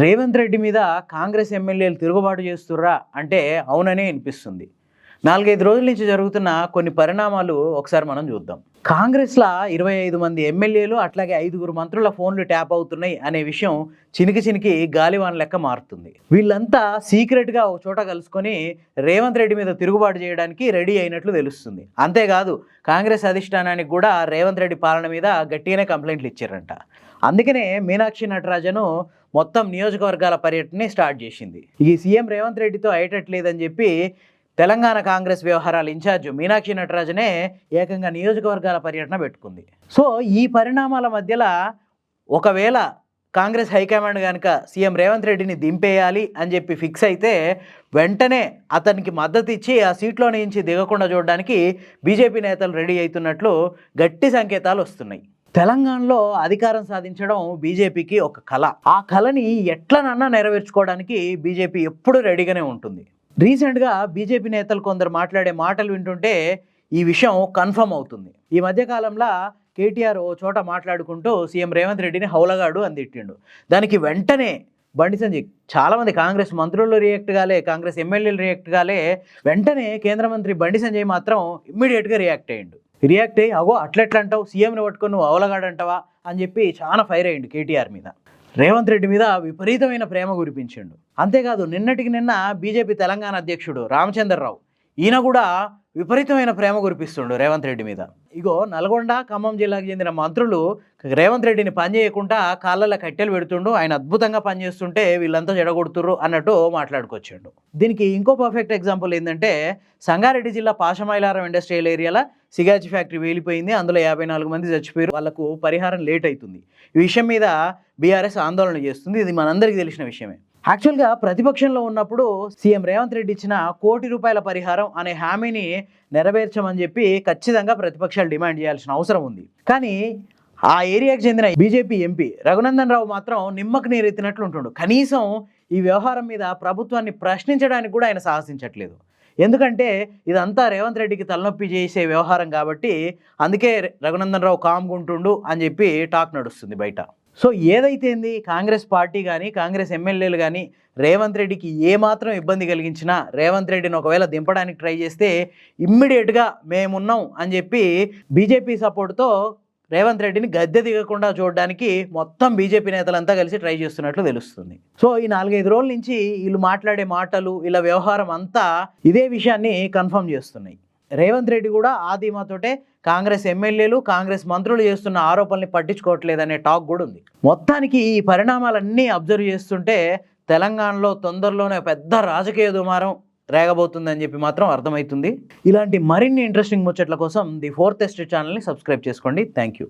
రేవంత్ రెడ్డి మీద కాంగ్రెస్ ఎమ్మెల్యేలు తిరుగుబాటు చేస్తుర్రా అంటే అవుననే అనిపిస్తుంది. నాలుగైదు రోజుల నుంచి జరుగుతున్న కొన్ని పరిణామాలు ఒకసారి మనం చూద్దాం. కాంగ్రెస్లో ఇరవై ఐదు మంది ఎమ్మెల్యేలు అట్లాగే ఐదుగురు మంత్రుల ఫోన్లు ట్యాప్ అవుతున్నాయి అనే విషయం చినికి చినికి గాలివాన్ లెక్క మారుతుంది. వీళ్ళంతా సీక్రెట్గా ఒక చోట కలుసుకొని రేవంత్ రెడ్డి మీద తిరుగుబాటు చేయడానికి రెడీ అయినట్లు తెలుస్తుంది. అంతేకాదు కాంగ్రెస్ అధిష్టానానికి కూడా రేవంత్ రెడ్డి పాలన మీద గట్టిగానే కంప్లైంట్లు ఇచ్చారంట. అందుకనే మీనాక్షి నటరాజను మొత్తం నియోజకవర్గాల పర్యటనని స్టార్ట్ చేసింది. ఈ సీఎం రేవంత్ రెడ్డితో అయ్యేటట్లేదని చెప్పి తెలంగాణ కాంగ్రెస్ వ్యవహారాల ఇన్ఛార్జ్ మీనాక్షి నటరాజనే ఏకంగా నియోజకవర్గాల పర్యటన పెట్టుకుంది. సో ఈ పరిణామాల మధ్యలో ఒకవేళ కాంగ్రెస్ హైకమాండ్ కనుక సీఎం రేవంత్ రెడ్డిని దింపేయాలి అని చెప్పి ఫిక్స్ అయితే వెంటనే అతనికి మద్దతు ఇచ్చి ఆ సీట్లో నుంచి దిగకుండా చూడడానికి బీజేపీ నేతలు రెడీ అవుతున్నట్లు గట్టి సంకేతాలు వస్తున్నాయి. తెలంగాణలో అధికారం సాధించడం బీజేపీకి ఒక కళ ఆ కళని ఎట్లనన్నా నెరవేర్చుకోవడానికి బీజేపీ ఎప్పుడు రెడీగానే ఉంటుంది. రీసెంట్గా బీజేపీ నేతలు కొందరు మాట్లాడే మాటలు వింటుంటే ఈ విషయం కన్ఫర్మ్ అవుతుంది. ఈ మధ్యకాలంలో కేటీఆర్ ఓ చోట మాట్లాడుకుంటూ సీఎం రేవంత్ రెడ్డిని హౌలగాడు అని తిట్టిండు. దానికి వెంటనే బండి సంజయ్ చాలామంది కాంగ్రెస్ మంత్రులు రియాక్ట్ కాలే కాంగ్రెస్ ఎమ్మెల్యేలు రియాక్ట్ కాలే వెంటనే కేంద్ర మంత్రి బండి సంజయ్ మాత్రం ఇమ్మీడియట్గా రియాక్ట్ అయ్యిండు. రియాక్ట్ అయ్యి అగో అట్లెట్లా అంటావు సీఎంని పట్టుకొని నువ్వు అవలగాడంటావా? అని చెప్పి చాలా ఫైర్ అయ్యిండు కేటీఆర్ మీద. రేవంత్ రెడ్డి మీద విపరీతమైన ప్రేమ కురిపించిండు. అంతేకాదు నిన్నటికి నిన్న బీజేపీ తెలంగాణ అధ్యక్షుడు రామచంద్రరావు ఈయన కూడా విపరీతమైన ప్రేమ కురిపిస్తుండు రేవంత్ రెడ్డి మీద. ఇగో నల్గొండ ఖమ్మం జిల్లాకు చెందిన మంత్రులు రేవంత్ రెడ్డిని పనిచేయకుండా కాళ్ళలో కట్టెలు పెడుతుండు ఆయన అద్భుతంగా పనిచేస్తుంటే వీళ్ళంతా జడగొడుతుర్రు అన్నట్టు మాట్లాడుకొచ్చిండు. దీనికి ఇంకో పర్ఫెక్ట్ ఎగ్జాంపుల్ ఏంటంటే సంగారెడ్డి జిల్లా పాషమైలారం ఇండస్ట్రియల్ ఏరియాలో సిగాచి ఫ్యాక్టరీ వేలిపోయింది అందులో యాభై నాలుగు మంది చచ్చిపోయారు వాళ్ళకు పరిహారం లేట్ అవుతుంది ఈ విషయం మీద బీఆర్ఎస్ ఆందోళన చేస్తుంది ఇది మనందరికీ తెలిసిన విషయమే. యాక్చువల్గా ప్రతిపక్షంలో ఉన్నప్పుడు సీఎం రేవంత్ రెడ్డి ఇచ్చిన కోటి రూపాయల పరిహారం అనే హామీని నెరవేర్చమని చెప్పి ఖచ్చితంగా ప్రతిపక్షాలు డిమాండ్ చేయాల్సిన అవసరం ఉంది. కానీ ఆ ఏరియాకి చెందిన బీజేపీ ఎంపీ రఘునందన్ రావు మాత్రం నిమ్మకు నీరెత్తినట్లు ఉంటుండు. కనీసం ఈ వ్యవహారం మీద ప్రభుత్వాన్ని ప్రశ్నించడానికి కూడా ఆయన సాహసించట్లేదు. ఎందుకంటే ఇదంతా రేవంత్ రెడ్డికి తలనొప్పి చేసే వ్యవహారం కాబట్టి అందుకే రఘునందన్ రావు కామ్గుంటుండు అని చెప్పి టాక్ నడుస్తుంది బయట. సో ఏదైతే కాంగ్రెస్ పార్టీ కానీ కాంగ్రెస్ ఎమ్మెల్యేలు కానీ రేవంత్ రెడ్డికి ఏమాత్రం ఇబ్బంది కలిగించినా రేవంత్ రెడ్డిని ఒకవేళ దింపడానికి ట్రై చేస్తే ఇమ్మీడియట్గా మేమున్నాం అని చెప్పి బీజేపీ సపోర్ట్తో రేవంత్ రెడ్డిని గద్దె దిగకుండా చూడడానికి మొత్తం బీజేపీ నేతలంతా కలిసి ట్రై చేస్తున్నట్లు తెలుస్తుంది. సో ఈ నాలుగైదు రోజుల నుంచి వీళ్ళు మాట్లాడే మాటలు ఇలా వ్యవహారం అంతా ఇదే విషయాన్ని కన్ఫర్మ్ చేస్తున్నాయి. రేవంత్ రెడ్డి కూడా ఆ ధీమాతోటే కాంగ్రెస్ ఎమ్మెల్యేలు కాంగ్రెస్ మంత్రులు చేస్తున్న ఆరోపణల్ని పట్టించుకోవట్లేదనే టాక్ కూడా ఉంది. మొత్తానికి ఈ పరిణామాలన్నీ అబ్జర్వ్ చేస్తుంటే తెలంగాణలో తొందరలోనే పెద్ద రాజకీయ దుమారం రేగబోతుందని చెప్పి మాత్రం అర్థమవుతుంది. ఇలాంటి మరిన్ని ఇంట్రెస్టింగ్ ముచ్చట్ల కోసం ది ఫోర్త్ ఎస్టేట్ ఛానల్ని సబ్స్క్రైబ్ చేసుకోండి. Thank you